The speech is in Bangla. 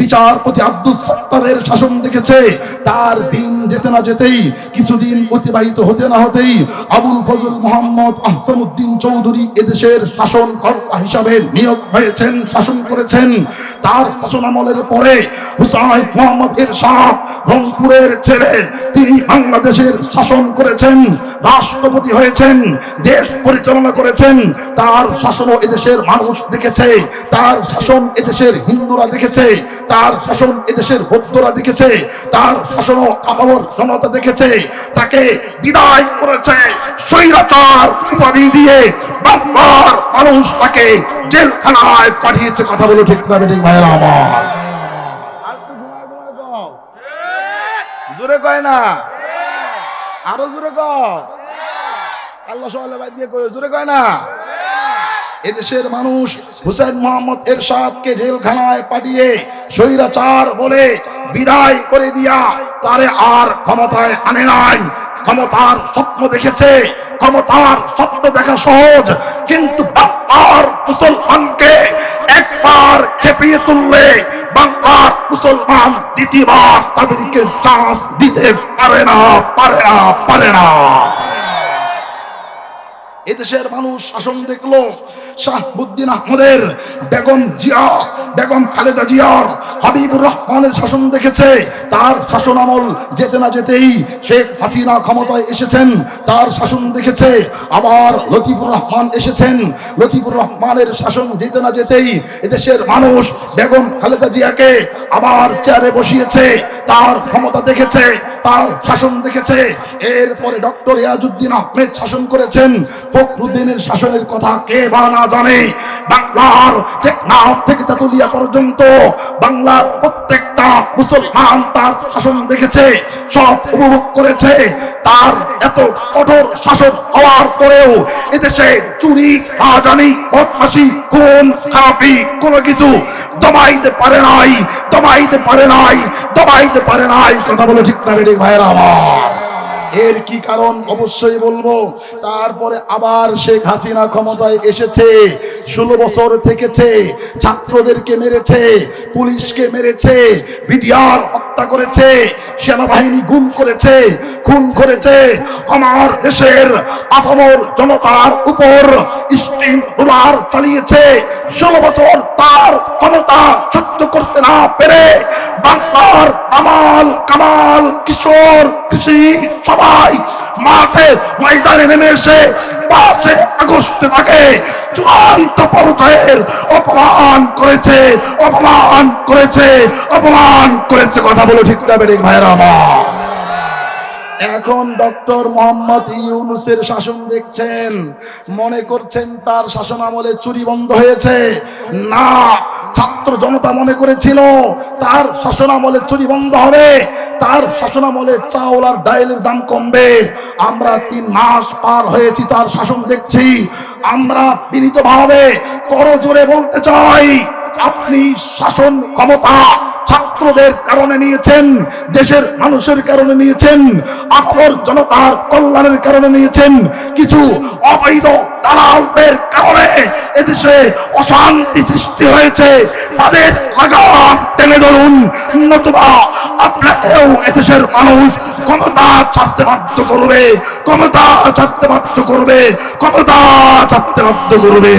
বিচারপতি আব্দুল সত্তারের শাসন দেখেছে। তার দিন যেতে না যেতেই, কিছুদিন অতিবাহিত হতে না হতেই আবুল ফজল মোহাম্মদ আহসানুদ্দিন চৌধুরী এদেশের শাসন কর্তা হিসাবে নিয়োগ হয়েছেন, শাসন করেছেন। তার শাসন আমলের পরে হুসাইন মোহাম্মদ এরশাদ রংপুরের ছেলে, তিনি বাংলাদেশের শাসন করেছেন, রাষ্ট্রপতি হয়েছেন, দেশ পরিচালনা করেছেন। তার শাসনও এদেশের মানুষ দেখেছে, তার শাসন এদেশের হিন্দুরা দেখেছে তার শাসন এদেশের বৌদ্ধরা দেখেছে তার শাসনও আপামর জনতা দেখেছে তাকে বিদায় করেছে স্বৈরাচার উপাধি দিয়ে বাংলার মানুষ তাকে জেলখানায় পাঠিয়েছে। কথা বলে ঠিক না ভাইয়েরা আমার। জোরে কয় না? আরও জোরে কয় আল্লাহ সবাই বাদ দিয়ে কয় জোরে কয় না? এদেশের মানুষ হুসেন মোহাম্মদ এরশাদকে জেলখানায় পাঠিয়ে স্বৈরাচার বলে বিদায় করে দিয়া তারে আর ক্ষমতায় আনে নাই। ক্ষমতার স্বপ্ন দেখেছে, ক্ষমতার স্বপ্ন দেখা সহজ, কিন্তু বাংলার মুসলমানকে একবার খেপিয়ে তুললে বাংলার মুসলমান দ্বিতীয়বার তাদেরকে চান্স দিতে পারে না পারে না পারে না। এদেশের মানুষ শাসন দেখল শাহবুদ্দিন আহমদের বেগম জিয়া, বেগম খালেদা জিয়ার হাবিবুর রহমানের শাসন দেখেছে। তার শাসন আমল যেতে না যেতেই শেখ হাসিনা ক্ষমতায় এসেছেন, তার শাসন দেখেছে। আবার লতিফুর রহমান এসেছেন, লতিফুর রহমানের শাসন যেতে না যেতেই এদেশের মানুষ বেগম খালেদা জিয়াকে আবার চেয়ারে বসিয়েছে, তার ক্ষমতা দেখেছে, তার শাসন দেখেছে। এরপরে ডক্টর ইয়াজুদ্দিন আহমেদ শাসন করেছেন। ফখরুদ্দিনের শাসনের কথা কে বা জানে, বাংলার টেকনাফ থেকে তেতুলিয়া পর্যন্ত বাংলার প্রত্যেকটা মুসলমান তার শাসন দেখেছে, সব উপভোগ করেছে। তার এত কঠোর শাসন হওয়ার পরেও এদেশে চুরি, রাজানি বদমাসি খুন, খারাপি কোনো কিছু দমাইতে পারে নাই, দমাইতে পারে নাই, দমাইতে পারে নাই। কথা বলে ঠিক না বেডিক ভাইরা আমার। এর কি কারণ? অবশ্যই বলব। তারপরে আবার শেখ হাসিনা ক্ষমতায় এসেছে, ষোলো বছর থেকেছে, ছাত্রদেরকে মেরেছে, পুলিশকে মেরেছে, বিডিআর হত্যা করেছে, সেনাবাহিনী গুম করেছে, খুন করেছে। আমার দেশের আপামর জনতার উপর স্টিম রোলার চালিয়েছে। ষোলো বছর তার ক্ষমতা সহ্য করতে না পেরে বাংলার কামাল কামাল, কিশোর কৃষি সবাই মাঠে ময়দানে নেমে এসে পাঁচে আগস্টে তাকে চূড়ান্ত পর্যায়ের অপমান করেছে অপমান করেছে অপমান করেছে। কথা বলে ঠিক না, বেরিক ভাইয়েরা আমার। এখন ডক্টর মোহাম্মদ ইউনুসের শাসন দেখছেন, মনে করছেন তার শাসন আমলে চুরি বন্ধ হয়েছে। না ছাত্র জনতা মনে করেছিল, তার শাসন আমলে চুরি বন্ধ হবে, তার শাসন আমলে চাউল আর ডাইলের দাম কমবে। আমরা তিন মাস পার হয়েছি তার শাসন দেখছি। আমরা বিনীতভাবে করজোরে বলতে চাই, আপনি শাসন ক্ষমতা ছাত্রদের কারণে নিয়েছেন, দেশের মানুষের কারণে নিয়েছেন আপর জনতার কল্যাণের কারণে নিয়েছেন, কিছু অবৈধ দালালদের কারণে এদেশে অশান্তি সৃষ্টি হয়েছে। তাদের লাগাম টেনে ধরুন, নতুবা আপনাকেও এদেশের মানুষ ক্ষমতা ছাড়তে বাধ্য করবে, ক্ষমতা ছাড়তে বাধ্য করবে, ক্ষমতা ছাড়তে বাধ্য করবে।